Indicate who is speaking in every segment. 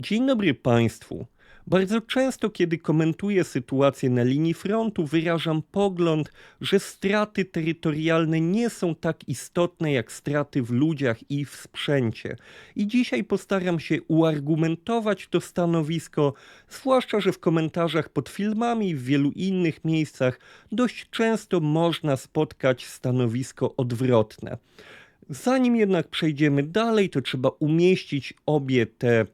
Speaker 1: Dzień dobry Państwu. Bardzo często, kiedy komentuję sytuację na linii frontu, wyrażam pogląd, że straty terytorialne nie są tak istotne jak straty w ludziach i w sprzęcie. I dzisiaj postaram się uargumentować to stanowisko, zwłaszcza, że w komentarzach pod filmami i w wielu innych miejscach dość często można spotkać stanowisko odwrotne. Zanim jednak przejdziemy dalej, to trzeba umieścić obie te,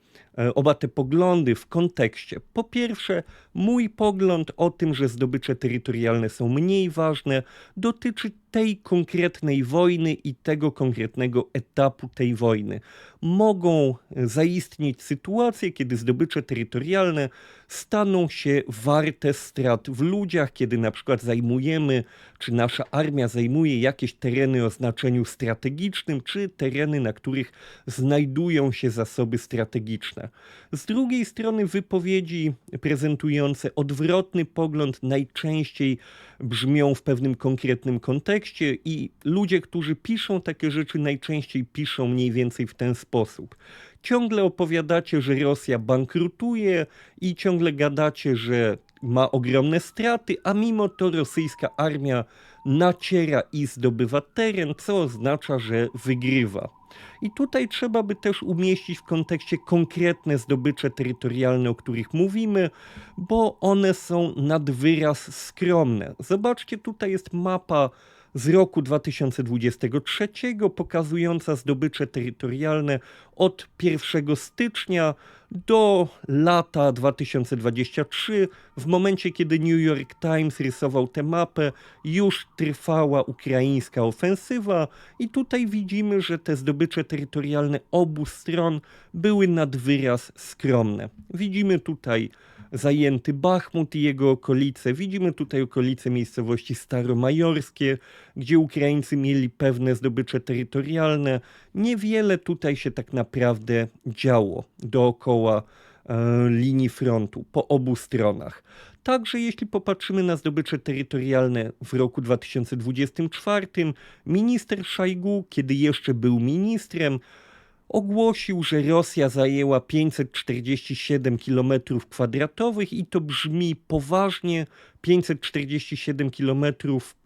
Speaker 1: oba te poglądy w kontekście. Po pierwsze, mój pogląd o tym, że zdobycze terytorialne są mniej ważne, dotyczy tej konkretnej wojny i tego konkretnego etapu tej wojny. Mogą zaistnieć sytuacje, kiedy zdobycze terytorialne staną się warte strat w ludziach, kiedy na przykład zajmujemy, czy nasza armia zajmuje jakieś tereny o znaczeniu strategicznym, czy tereny, na których znajdują się zasoby strategiczne. Z drugiej strony wypowiedzi prezentujące odwrotny pogląd najczęściej brzmią w pewnym konkretnym kontekście i ludzie, którzy piszą takie rzeczy najczęściej piszą mniej więcej w ten sposób. Ciągle opowiadacie, że Rosja bankrutuje i ciągle gadacie, że ma ogromne straty, a mimo to rosyjska armia naciera i zdobywa teren, co oznacza, że wygrywa. I tutaj trzeba by też umieścić w kontekście konkretne zdobycze terytorialne, o których mówimy, bo one są nad wyraz skromne. Zobaczcie, tutaj jest mapa z roku 2023 pokazująca zdobycze terytorialne od 1 stycznia do lata 2023. W momencie, kiedy New York Times rysował tę mapę, już trwała ukraińska ofensywa, i tutaj widzimy, że te zdobycze terytorialne obu stron były nad wyraz skromne. Widzimy tutaj zajęty Bachmut i jego okolice. Widzimy tutaj okolice miejscowości staromajorskie, gdzie Ukraińcy mieli pewne zdobycze terytorialne. Niewiele tutaj się tak naprawdę działo dookoła e, linii frontu po obu stronach. Także jeśli popatrzymy na zdobycze terytorialne w roku 2024, minister Szajgu, kiedy jeszcze był ministrem, ogłosił, że Rosja zajęła 547 km2 i to brzmi poważnie. 547 km,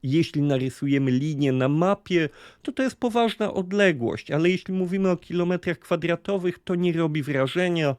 Speaker 1: jeśli narysujemy linię na mapie, to to jest poważna odległość, ale jeśli mówimy o kilometrach kwadratowych, to nie robi wrażenia.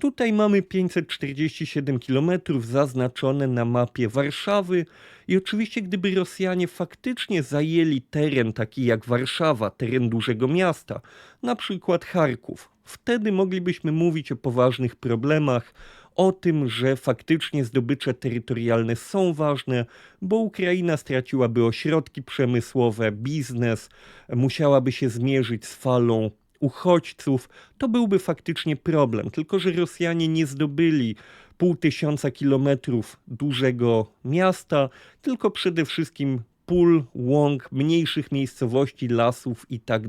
Speaker 1: Tutaj mamy 547 km zaznaczone na mapie Warszawy i oczywiście gdyby Rosjanie faktycznie zajęli teren taki jak Warszawa, teren dużego miasta, na przykład Charków, wtedy moglibyśmy mówić o poważnych problemach, o tym, że faktycznie zdobycze terytorialne są ważne, bo Ukraina straciłaby ośrodki przemysłowe, biznes, musiałaby się zmierzyć z falą uchodźców, to byłby faktycznie problem. Tylko, że Rosjanie nie zdobyli pół tysiąca kilometrów dużego miasta, tylko przede wszystkim pól, łąk, mniejszych miejscowości, lasów i tak.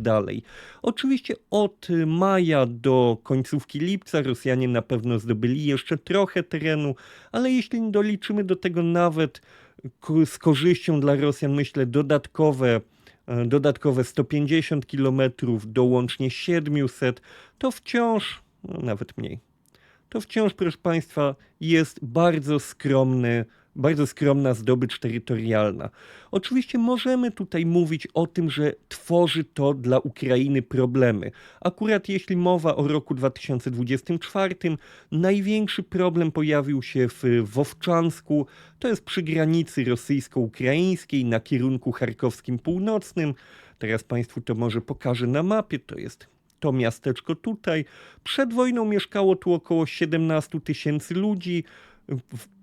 Speaker 1: Oczywiście od maja do końcówki lipca Rosjanie na pewno zdobyli jeszcze trochę terenu, ale jeśli doliczymy do tego nawet z korzyścią dla Rosjan, myślę, dodatkowe dodatkowe 150 km do łącznie 700, to wciąż, no nawet mniej, to wciąż, proszę Państwa, jest bardzo skromny bardzo skromna zdobycz terytorialna. Oczywiście możemy tutaj mówić o tym, że tworzy to dla Ukrainy problemy. Akurat jeśli mowa o roku 2024, największy problem pojawił się w Wowczansku, to jest przy granicy rosyjsko-ukraińskiej na kierunku charkowskim północnym. Teraz Państwu to może pokażę na mapie, to jest to miasteczko tutaj. Przed wojną mieszkało tu około 17 tysięcy ludzi.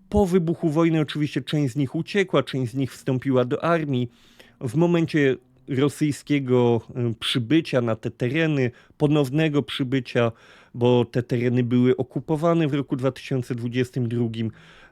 Speaker 1: Po wybuchu wojny oczywiście część z nich uciekła, część z nich wstąpiła do armii. W momencie rosyjskiego e, przybycia na te tereny, ponownego przybycia, bo te tereny były okupowane w roku 2022,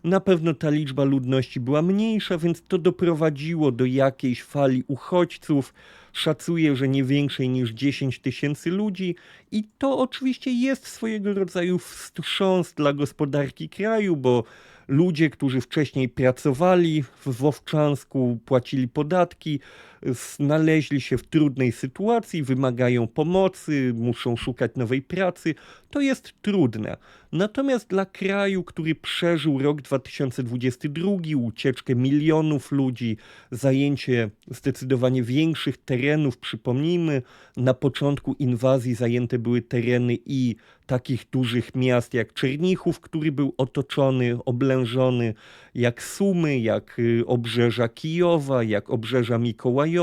Speaker 1: na pewno ta liczba ludności była mniejsza, więc to doprowadziło do jakiejś fali uchodźców. Szacuję, że nie większej niż 10 tysięcy ludzi, i to oczywiście jest swojego rodzaju wstrząs dla gospodarki kraju, bo ludzie, którzy wcześniej pracowali w Wowczansku, płacili podatki, znaleźli się w trudnej sytuacji, wymagają pomocy, muszą szukać nowej pracy. To jest trudne. Natomiast dla kraju, który przeżył rok 2022, ucieczkę milionów ludzi, zajęcie zdecydowanie większych terenów, przypomnijmy, na początku inwazji zajęte były tereny i takich dużych miast jak Czernichów, który był otoczony, oblężony, jak Sumy, jak y, obrzeża Kijowa, jak obrzeża Mikołajowa,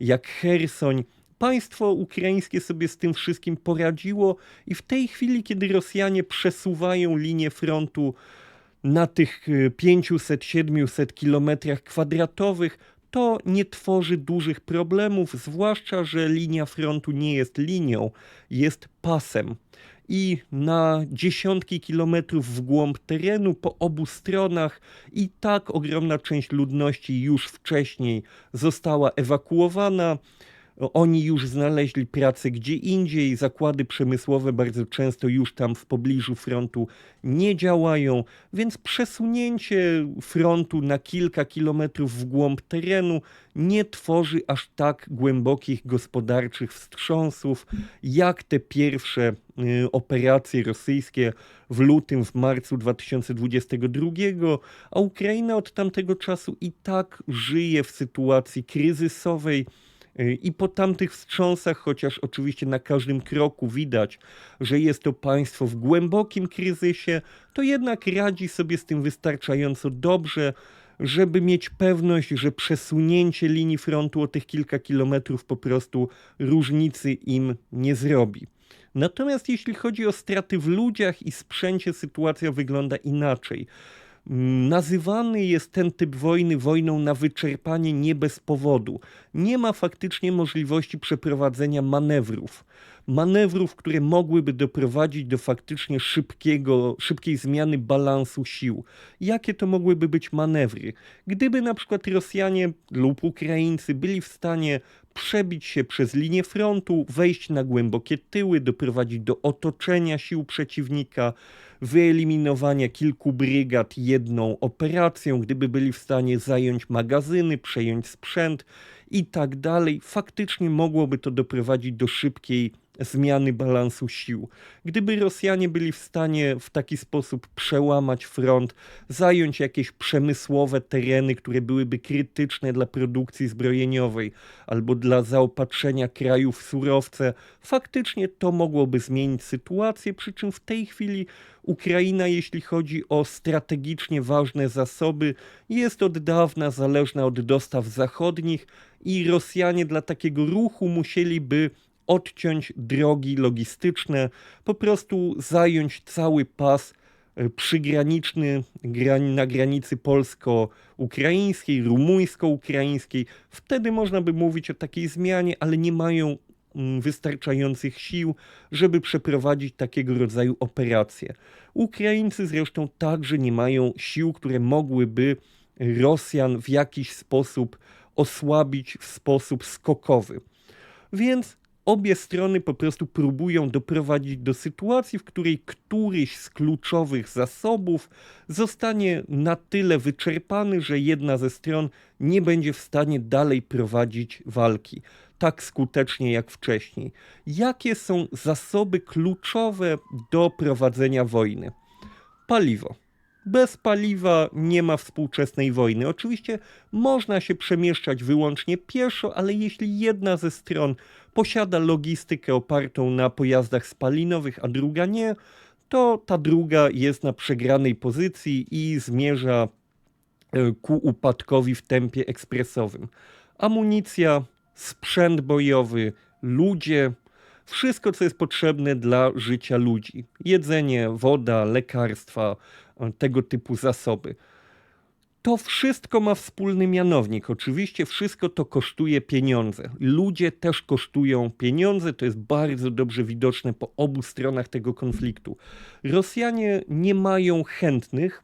Speaker 1: jak Hersoń. Państwo ukraińskie sobie z tym wszystkim poradziło i w tej chwili, kiedy Rosjanie przesuwają linię frontu na tych 500-700 y, kilometrach kwadratowych, to nie tworzy dużych problemów, zwłaszcza, że linia frontu nie jest linią, jest pasem i na dziesiątki kilometrów w głąb terenu po obu stronach i tak ogromna część ludności już wcześniej została ewakuowana. Oni już znaleźli pracę gdzie indziej, zakłady przemysłowe bardzo często już tam w pobliżu frontu nie działają, więc przesunięcie frontu na kilka kilometrów w głąb terenu nie tworzy aż tak głębokich gospodarczych wstrząsów, jak te pierwsze y, operacje rosyjskie w lutym, w marcu 2022, a Ukraina od tamtego czasu i tak żyje w sytuacji kryzysowej i po tamtych wstrząsach, chociaż oczywiście na każdym kroku widać, że jest to państwo w głębokim kryzysie, to jednak radzi sobie z tym wystarczająco dobrze, żeby mieć pewność, że przesunięcie linii frontu o tych kilka kilometrów po prostu różnicy im nie zrobi. Natomiast jeśli chodzi o straty w ludziach i sprzęcie, sytuacja wygląda inaczej. Nazywany jest ten typ wojny wojną na wyczerpanie nie bez powodu. Nie ma faktycznie możliwości przeprowadzenia manewrów. Manewrów, które mogłyby doprowadzić do faktycznie szybkiego, szybkiej zmiany balansu sił. Jakie to mogłyby być manewry? Gdyby na przykład Rosjanie lub Ukraińcy byli w stanie przebić się przez linię frontu, wejść na głębokie tyły, doprowadzić do otoczenia sił przeciwnika, wyeliminowania kilku brygad jedną operacją, gdyby byli w stanie zająć magazyny, przejąć sprzęt i tak dalej, faktycznie mogłoby to doprowadzić do szybkiej zmiany balansu sił. Gdyby Rosjanie byli w stanie w taki sposób przełamać front, zająć jakieś przemysłowe tereny, które byłyby krytyczne dla produkcji zbrojeniowej albo dla zaopatrzenia kraju w surowce, faktycznie to mogłoby zmienić sytuację, przy czym w tej chwili Ukraina, jeśli chodzi o strategicznie ważne zasoby, jest od dawna zależna od dostaw zachodnich i Rosjanie dla takiego ruchu musieliby odciąć drogi logistyczne, po prostu zająć cały pas e, przygraniczny na granicy polsko-ukraińskiej, rumuńsko-ukraińskiej. Wtedy można by mówić o takiej zmianie, ale nie mają mm, wystarczających sił, żeby przeprowadzić takiego rodzaju operacje. Ukraińcy zresztą także nie mają sił, które mogłyby Rosjan w jakiś sposób osłabić w sposób skokowy. Więc obie strony po prostu próbują doprowadzić do sytuacji, w której któryś z kluczowych zasobów zostanie na tyle wyczerpany, że jedna ze stron nie będzie w stanie dalej prowadzić walki tak skutecznie jak wcześniej. Jakie są zasoby kluczowe do prowadzenia wojny? Paliwo. Bez paliwa nie ma współczesnej wojny. Oczywiście można się przemieszczać wyłącznie pieszo, ale jeśli jedna ze stron posiada logistykę opartą na pojazdach spalinowych, a druga nie, to ta druga jest na przegranej pozycji i zmierza e, ku upadkowi w tempie ekspresowym. Amunicja, sprzęt bojowy, ludzie, wszystko co jest potrzebne dla życia ludzi. Jedzenie, woda, lekarstwa, e, tego typu zasoby. To wszystko ma wspólny mianownik. Oczywiście wszystko to kosztuje pieniądze. Ludzie też kosztują pieniądze, to jest bardzo dobrze widoczne po obu stronach tego konfliktu. Rosjanie nie mają chętnych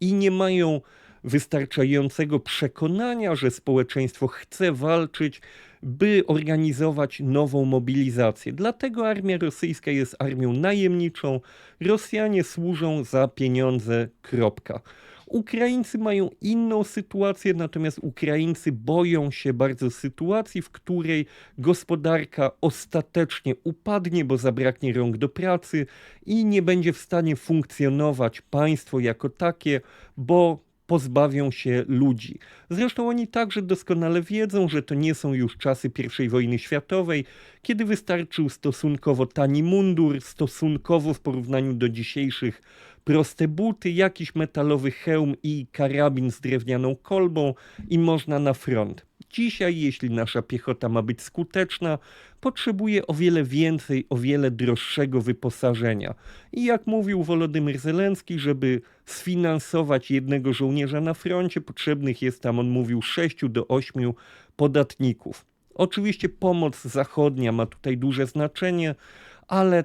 Speaker 1: i nie mają wystarczającego przekonania, że społeczeństwo chce walczyć, by organizować nową mobilizację. Dlatego armia rosyjska jest armią najemniczą. Rosjanie służą za pieniądze. Kropka. Ukraińcy mają inną sytuację, natomiast Ukraińcy boją się bardzo sytuacji, w której gospodarka ostatecznie upadnie, bo zabraknie rąk do pracy i nie będzie w stanie funkcjonować państwo jako takie, bo pozbawią się ludzi. Zresztą oni także doskonale wiedzą, że to nie są już czasy I wojny światowej, kiedy wystarczył stosunkowo tani mundur, stosunkowo w porównaniu do dzisiejszych proste buty, jakiś metalowy hełm i karabin z drewnianą kolbą i można na front. Dzisiaj, jeśli nasza piechota ma być skuteczna, potrzebuje o wiele więcej, o wiele droższego wyposażenia. I jak mówił Wolodymyr Zelenski, żeby sfinansować jednego żołnierza na froncie, potrzebnych jest tam, on mówił, 6 do 8 podatników. Oczywiście pomoc zachodnia ma tutaj duże znaczenie, ale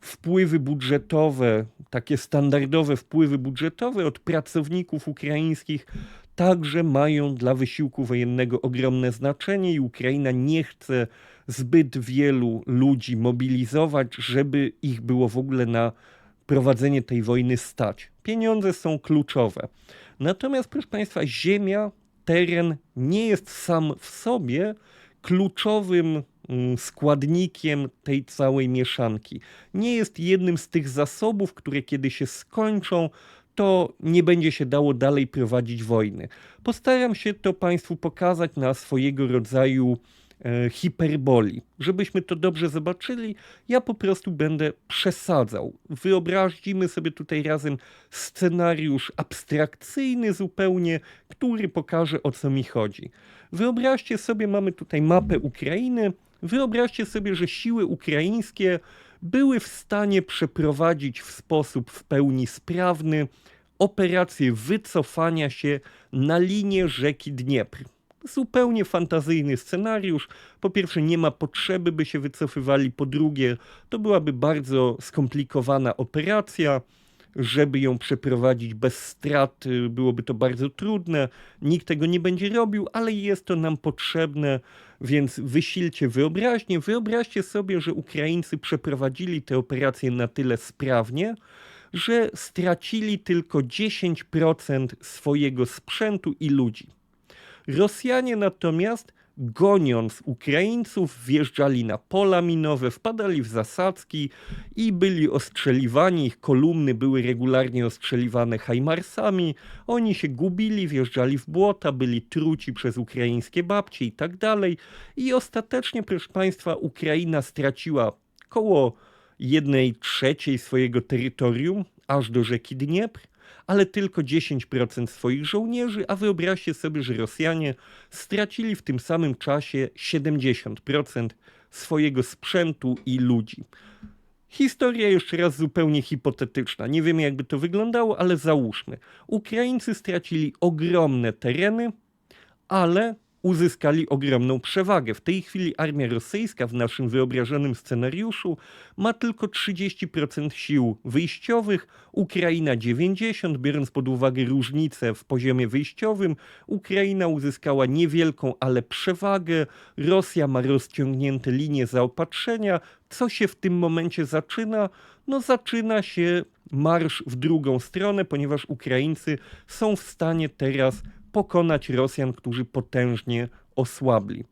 Speaker 1: wpływy budżetowe, takie standardowe wpływy budżetowe od pracowników ukraińskich także mają dla wysiłku wojennego ogromne znaczenie i Ukraina nie chce zbyt wielu ludzi mobilizować, żeby ich było w ogóle na prowadzenie tej wojny stać. Pieniądze są kluczowe. Natomiast, proszę Państwa, ziemia, teren nie jest sam w sobie kluczowym mm, składnikiem tej całej mieszanki. Nie jest jednym z tych zasobów, które kiedy się skończą, to nie będzie się dało dalej prowadzić wojny. Postaram się to Państwu pokazać na swojego rodzaju e, hiperboli. Żebyśmy to dobrze zobaczyli, ja po prostu będę przesadzał. Wyobraźmy sobie tutaj razem scenariusz abstrakcyjny zupełnie, który pokaże o co mi chodzi. Wyobraźcie sobie, mamy tutaj mapę Ukrainy. Wyobraźcie sobie, że siły ukraińskie były w stanie przeprowadzić w sposób w pełni sprawny operację wycofania się na linię rzeki Dniepr. Zupełnie fantazyjny scenariusz. Po pierwsze, nie ma potrzeby, by się wycofywali. Po drugie, to byłaby bardzo skomplikowana operacja. Żeby ją przeprowadzić bez strat, byłoby to bardzo trudne. Nikt tego nie będzie robił, ale jest to nam potrzebne, więc wysilcie wyobraźnię. Wyobraźcie sobie, że Ukraińcy przeprowadzili tę operację na tyle sprawnie, że stracili tylko 10% swojego sprzętu i ludzi. Rosjanie natomiast goniąc Ukraińców, wjeżdżali na pola minowe, wpadali w zasadzki i byli ostrzeliwani. Ich kolumny były regularnie ostrzeliwane hajmarsami. Oni się gubili, wjeżdżali w błota, byli truci przez ukraińskie babcie i tak dalej. I ostatecznie, proszę Państwa, Ukraina straciła koło jednej trzeciej swojego terytorium, aż do rzeki Dniepr, ale tylko 10% swoich żołnierzy, a wyobraźcie sobie, że Rosjanie stracili w tym samym czasie 70% swojego sprzętu i ludzi. Historia jeszcze raz zupełnie hipotetyczna. Nie wiemy, jakby to wyglądało, ale załóżmy. Ukraińcy stracili ogromne tereny, ale uzyskali ogromną przewagę. W tej chwili armia rosyjska w naszym wyobrażonym scenariuszu ma tylko 30% sił wyjściowych, Ukraina 90%, biorąc pod uwagę różnice w poziomie wyjściowym. Ukraina uzyskała niewielką, ale przewagę. Rosja ma rozciągnięte linie zaopatrzenia. Co się w tym momencie zaczyna? No zaczyna się marsz w drugą stronę, ponieważ Ukraińcy są w stanie teraz pokonać Rosjan, którzy potężnie osłabli.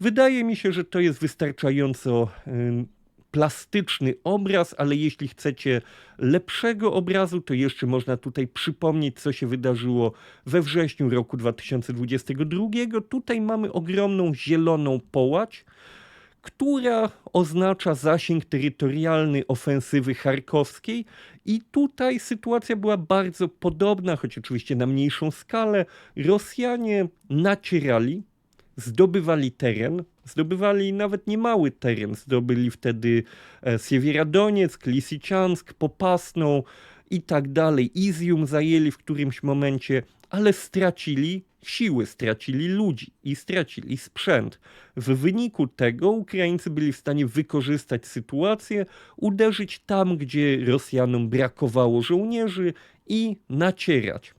Speaker 1: Wydaje mi się, że to jest wystarczająco plastyczny obraz, ale jeśli chcecie lepszego obrazu, to jeszcze można tutaj przypomnieć, co się wydarzyło we wrześniu roku 2022. Tutaj mamy ogromną zieloną połać, która oznacza zasięg terytorialny ofensywy charkowskiej. I tutaj sytuacja była bardzo podobna, choć oczywiście na mniejszą skalę. Rosjanie nacierali, zdobywali teren, zdobywali nawet niemały teren. Zdobyli wtedy e, Siewierodoniec, Lisicjansk, Popasną i tak dalej. Izium zajęli w którymś momencie, ale stracili siły, stracili ludzi i stracili sprzęt. W wyniku tego Ukraińcy byli w stanie wykorzystać sytuację, uderzyć tam, gdzie Rosjanom brakowało żołnierzy i nacierać.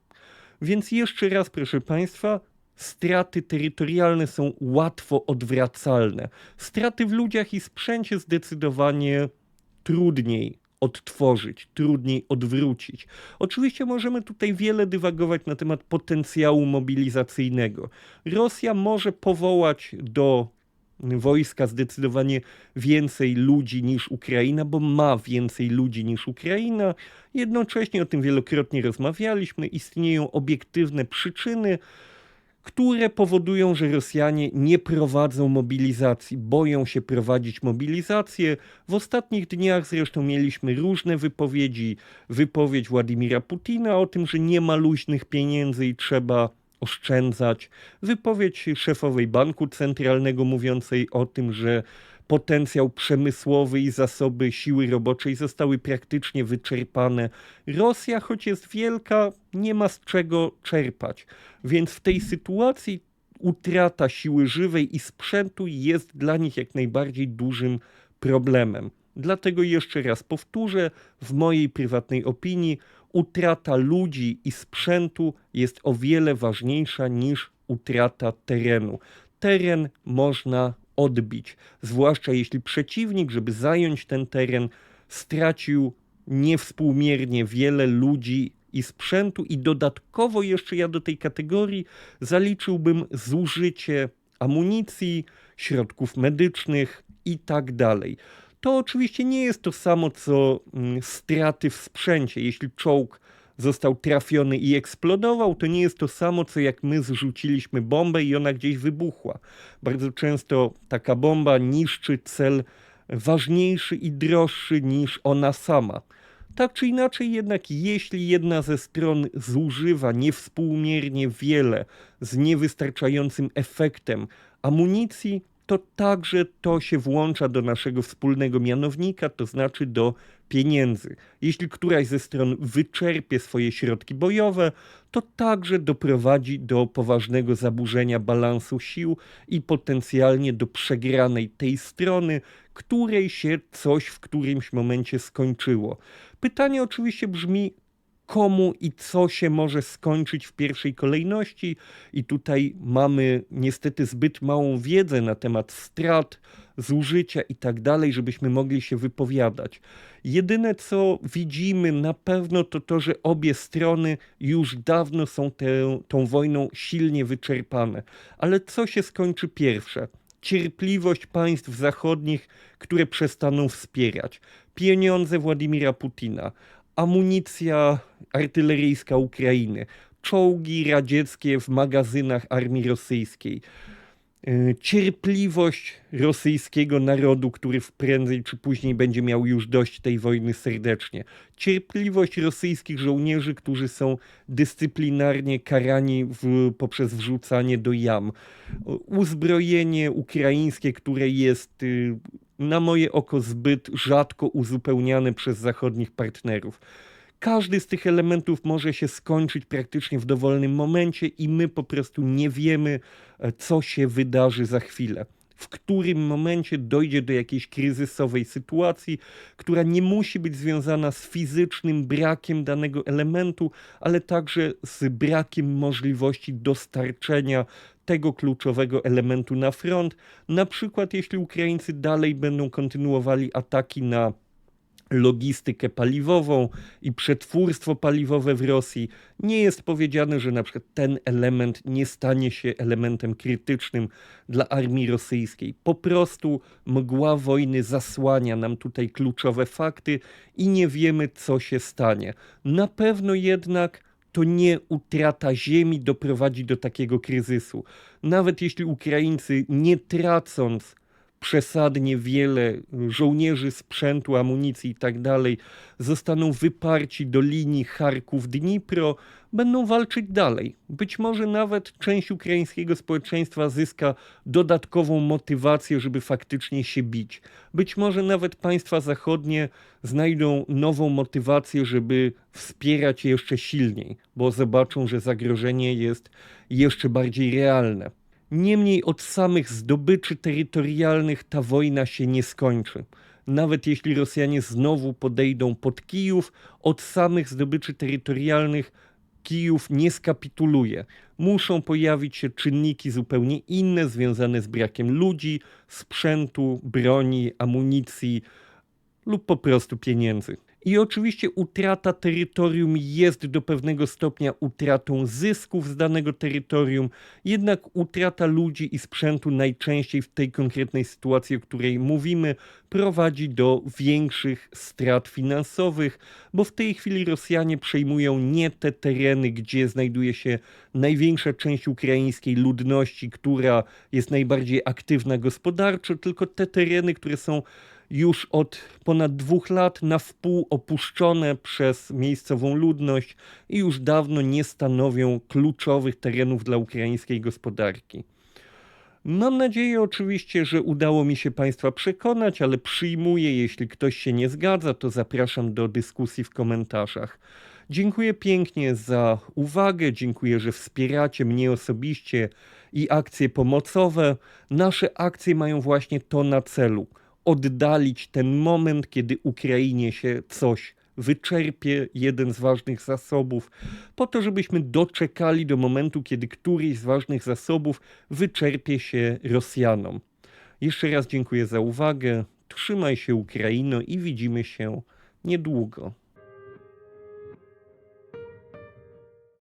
Speaker 1: Więc jeszcze raz, proszę Państwa, straty terytorialne są łatwo odwracalne. Straty w ludziach i sprzęcie zdecydowanie trudniej odtworzyć, trudniej odwrócić. Oczywiście możemy tutaj wiele dywagować na temat potencjału mobilizacyjnego. Rosja może powołać do wojska zdecydowanie więcej ludzi niż Ukraina, bo ma więcej ludzi niż Ukraina. Jednocześnie o tym wielokrotnie rozmawialiśmy. Istnieją obiektywne przyczyny, które powodują, że Rosjanie nie prowadzą mobilizacji, boją się prowadzić mobilizację. W ostatnich dniach zresztą mieliśmy różne wypowiedzi. Wypowiedź Władimira Putina o tym, że nie ma luźnych pieniędzy i trzeba oszczędzać. Wypowiedź szefowej Banku Centralnego mówiącej o tym, że potencjał przemysłowy i zasoby siły roboczej zostały praktycznie wyczerpane. Rosja, choć jest wielka, nie ma z czego czerpać. Więc w tej sytuacji utrata siły żywej i sprzętu jest dla nich jak najbardziej dużym problemem. Dlatego jeszcze raz powtórzę, w mojej prywatnej opinii, utrata ludzi i sprzętu jest o wiele ważniejsza niż utrata terenu. Teren można odbić, zwłaszcza jeśli przeciwnik, żeby zająć ten teren, stracił niewspółmiernie wiele ludzi i sprzętu, i dodatkowo jeszcze ja do tej kategorii zaliczyłbym zużycie amunicji, środków medycznych i tak dalej. To oczywiście nie jest to samo co mm, straty w sprzęcie. Jeśli czołg został trafiony i eksplodował, to nie jest to samo, co jak my zrzuciliśmy bombę i ona gdzieś wybuchła. Bardzo często taka bomba niszczy cel ważniejszy i droższy niż ona sama. Tak czy inaczej, jednak jeśli jedna ze stron zużywa niewspółmiernie wiele z niewystarczającym efektem amunicji, to także to się włącza do naszego wspólnego mianownika, to znaczy do pieniędzy. Jeśli któraś ze stron wyczerpie swoje środki bojowe, to także doprowadzi do poważnego zaburzenia balansu sił i potencjalnie do przegranej tej strony, której się coś w którymś momencie skończyło. Pytanie oczywiście brzmi, komu i co się może skończyć w pierwszej kolejności. I tutaj mamy niestety zbyt małą wiedzę na temat strat, zużycia i tak dalej, żebyśmy mogli się wypowiadać. Jedyne co widzimy na pewno to to, że obie strony już dawno są tą wojną silnie wyczerpane. Ale co się skończy pierwsze? Cierpliwość państw zachodnich, które przestaną wspierać, pieniądze Władimira Putina, amunicja artyleryjska Ukrainy, czołgi radzieckie w magazynach armii rosyjskiej, e, cierpliwość rosyjskiego narodu, który prędzej czy później będzie miał już dość tej wojny serdecznie, cierpliwość rosyjskich żołnierzy, którzy są dyscyplinarnie karani w, poprzez wrzucanie do jam, uzbrojenie ukraińskie, które jest y, na moje oko zbyt rzadko uzupełniane przez zachodnich partnerów. Każdy z tych elementów może się skończyć praktycznie w dowolnym momencie i my po prostu nie wiemy, e, co się wydarzy za chwilę w którym momencie dojdzie do jakiejś kryzysowej sytuacji, która nie musi być związana z fizycznym brakiem danego elementu, ale także z brakiem możliwości dostarczenia tego kluczowego elementu na front. Na przykład, jeśli Ukraińcy dalej będą kontynuowali ataki na logistykę paliwową i przetwórstwo paliwowe w Rosji, nie jest powiedziane, że na przykład ten element nie stanie się elementem krytycznym dla armii rosyjskiej. Po prostu mgła wojny zasłania nam tutaj kluczowe fakty i nie wiemy, co się stanie. Na pewno jednak to nie utrata ziemi doprowadzi do takiego kryzysu. Nawet jeśli Ukraińcy nie tracąc przesadnie wiele żołnierzy, sprzętu, amunicji itd. Tak zostaną wyparci do linii Charków-Dnipro, będą walczyć dalej. Być może nawet część ukraińskiego społeczeństwa zyska dodatkową motywację, żeby faktycznie się bić. Być może nawet państwa zachodnie znajdą nową motywację, żeby wspierać je jeszcze silniej, bo zobaczą, że zagrożenie jest jeszcze bardziej realne. Niemniej od samych zdobyczy terytorialnych ta wojna się nie skończy. Nawet jeśli Rosjanie znowu podejdą pod Kijów, od samych zdobyczy terytorialnych Kijów nie skapituluje. Muszą pojawić się czynniki zupełnie inne, związane z brakiem ludzi, sprzętu, broni, amunicji lub po prostu pieniędzy. I oczywiście utrata terytorium jest do pewnego stopnia utratą zysków z danego terytorium, jednak utrata ludzi i sprzętu najczęściej w tej konkretnej sytuacji, o której mówimy, prowadzi do większych strat finansowych, bo w tej chwili Rosjanie przejmują nie te tereny, gdzie znajduje się największa część ukraińskiej ludności, która jest najbardziej aktywna gospodarczo, tylko te tereny, które są już od ponad dwóch lat na wpół opuszczone przez miejscową ludność i już dawno nie stanowią kluczowych terenów dla ukraińskiej gospodarki. Mam nadzieję oczywiście, że udało mi się Państwa przekonać, ale przyjmuję, jeśli ktoś się nie zgadza, to zapraszam do dyskusji w komentarzach. Dziękuję pięknie za uwagę, dziękuję, że wspieracie mnie osobiście i akcje pomocowe. Nasze akcje mają właśnie to na celu oddalić ten moment, kiedy Ukrainie się coś wyczerpie, jeden z ważnych zasobów, po to, żebyśmy doczekali do momentu, kiedy któryś z ważnych zasobów wyczerpie się Rosjanom. Jeszcze raz dziękuję za uwagę. Trzymaj się Ukraino i widzimy się niedługo.